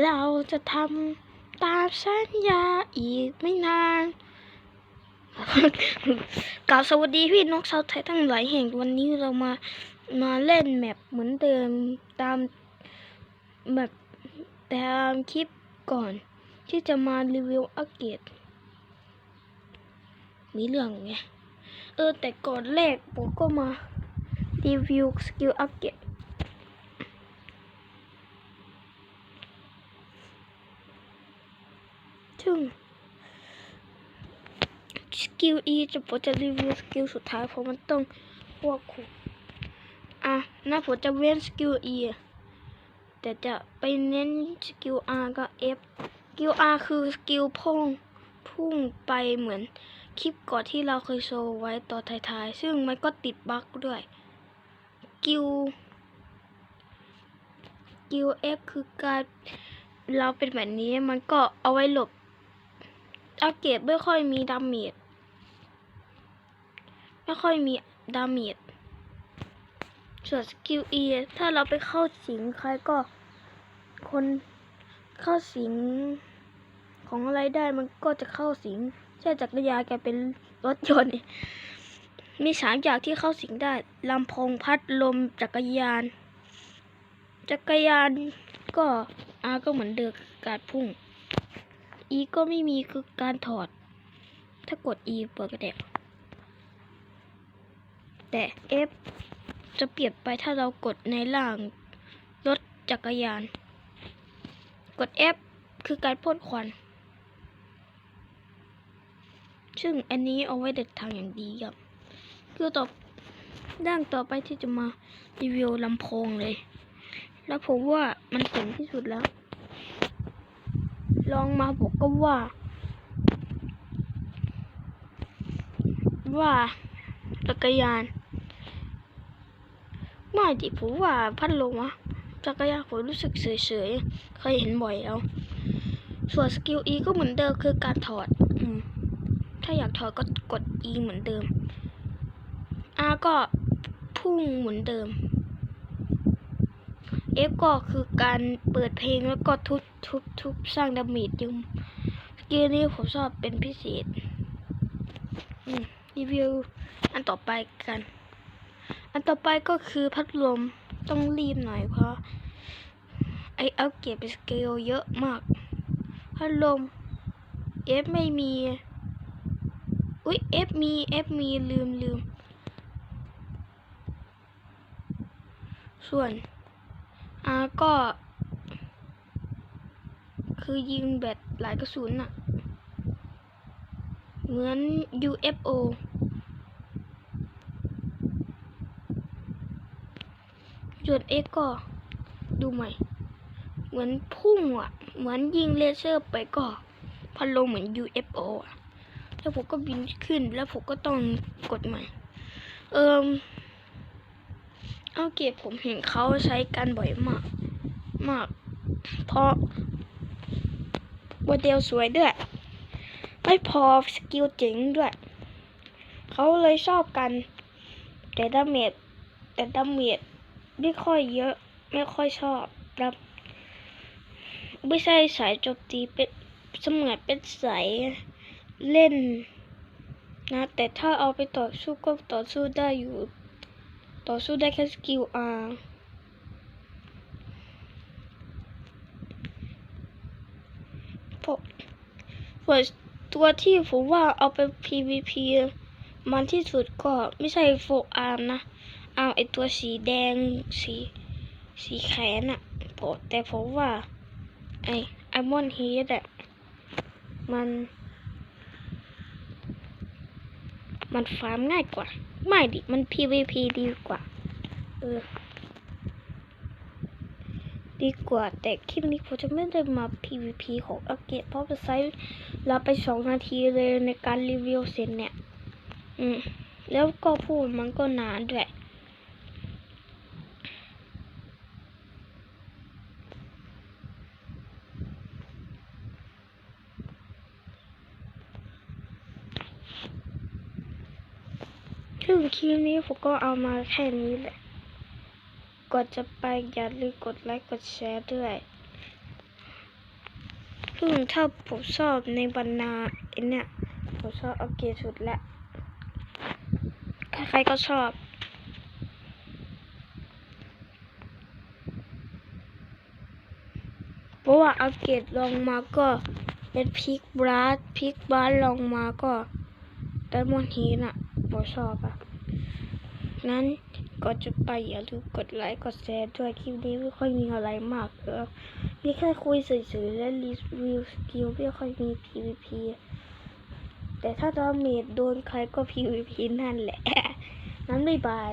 เราจะทำตามสัญญาอีกไม่นานกล่าวสวัสดีพี่น้องชาวไทยทั้งหลายแห่งวันนี้เรามามาเล่นแมปเหมือนเดิมตามแบบตามคลิปก่อน ที่จะมารีวิวอัปเกรดมีเรื่องไง เออแต่ก่อนแรกผมก็มารีวิวสกิลอัปเกรด ซึ่งสกิล E จะผมจะรีวิวสกิลสุดท้ายเพราะมันต้องควบคุมอะนะผมจะเว้นสกิล E อแต่จะไปเน้นสกิล R กับ F สกิล R คือสกิลพุ่งพุ่งไปเหมือนคลิปก่อนที่เราเคยโชว์ไว้ตอนท้ายๆ ซึ่งมันก็ติดบั๊กด้วยสกิลสกิล F คือการเราเป็นแบบนี้มันก็เอาไว้หลบ อัปเกรดไม่ค่อยมีดาเมจไม่ค่อยมีดาเมจส่วนสกิล E ถ้าเราไปเข้าสิงใครก็ คนเข้าสิง ของอะไรได้มันก็จะเข้าสิงใช่จักรยานแกเป็นรถยนต์มีสามอย่างที่เข้าสิงได้ลำพงพัดลมจักรยาน จักรยานก็อาก็เหมือนเดิมการพุ่ง E ก็ไม่มีคือการถอด ถ้ากด E เปิดกระเด็บแต่ F จะเปลี่ยนไปถ้าเรากดในล่างรถจักรยาน กด F คือการพ่นควัน ซึ่งอันนี้เอาไว้เด็ดทางอย่างดีครับ คือต่อด้านต่อไปที่จะมารีวิวลำโพงเลย แล้วผมว่ามันเจ๋งที่สุดแล้ว ลองมาผมก็ว่า ว่าจักรยานไม่ดิผมว่าพัดลมอะจักรยานผมรู้สึกเฉยๆเคยเห็นบ่อยแล้ว ส่วนสกิล E ก็เหมือนเดิมคือการถอดอถ้าอยากถอดก็กด E เหมือนเดิม R ก็พุ่งเหมือนเดิม F ก็คือการเปิดเพลงแล้วก็ทุบทุบทุบสร้างดาเมจยุมสกิลนี้ผมชอบเป็นพิเศษรีวิวอันต่อไปกัน อันต่อไปก็คือพัดลมต้องรีบหน่อยเพราะ ไอเอาเก็บเป็นสเกลเยอะมาก พัดลม F ไม่มี อุ้ย F มี F มีลืมลืม ส่วน R ก็ คือยิงแบตหลายกระสุนน่ะเหมือน UFO ส่วน X ก็ดูใหม่ เหมือนพุ่งอะ เหมือนยิงเลเซอร์ไปก็พัดลมเหมือน UFO อะ แล้วผมก็บินขึ้นแล้วผมก็ต้องกดใหม่ เอิม เอาเก็บผมเห็นเขาใช้กันบ่อยมาก มาก เพราะโมเดลสวยด้วย ไม่พอสกิลเจ๋งด้วย เขาเลยชอบกัน แต่ดาเมจแต่ดาเมจไม่ค่อยเยอะ ไม่ค่อยชอบครับไม่ใช่สายโจมตีเป็นเสมือนเป็นสายเล่นนะ แต่ถ้าเอาไปต่อสู้ก็ต่อสู้ได้อยู่ ต่อสู้ได้แค่สกิล R ผมส่วนตัวที่ผมว่าเอาไป PVP มันที่สุดก็ไม่ใช่โฟอาร์มนะเอาไอตัวสีแดงสีสีแขนอะผมแต่ผมว่า ไอไอมอนฮีดอะมัน มันฟาร์มง่ายกว่า ไม่ดิ มัน PVP ดีกว่า เออ ดีกว่า แต่คลิปนี้ผมจะไม่ได้มา PVP ของอาเกรดเพราะจะใช้เราไปสองนาทีเลยในการรีวิวเสร็จเนี่ย อืม แล้วก็พูดมันก็นานด้วย ถึงคลิปนี้ผมก็เอามาแค่นี้แหละก่อนจะไปอย่าลืมกดไลค์กดแชร์ด้วยซึ่งถ้าผมชอบในบรรดาเนี่ยผมชอบอัปเกสุดละใครๆก็ชอบเพราะว่าอัปเกรดลงมาก็เป็นพิกบลัสพิกบลัสลงมาก็ไดมอนด์ฮีน่ะ ผมชอบอะนั้นก็จะไปอย่าลืมกดไลค์กดแชร์ด้วยคลิปนี้ไม่ค่อยมีอะไรมากเออมีแค่คุยเฉยๆและรีวิวสกิลไม่ค่อยมี PVP แต่ถ้าดาเมจโดนใครก็ PVP นั่นแหละ นั้นบ๊ายบาย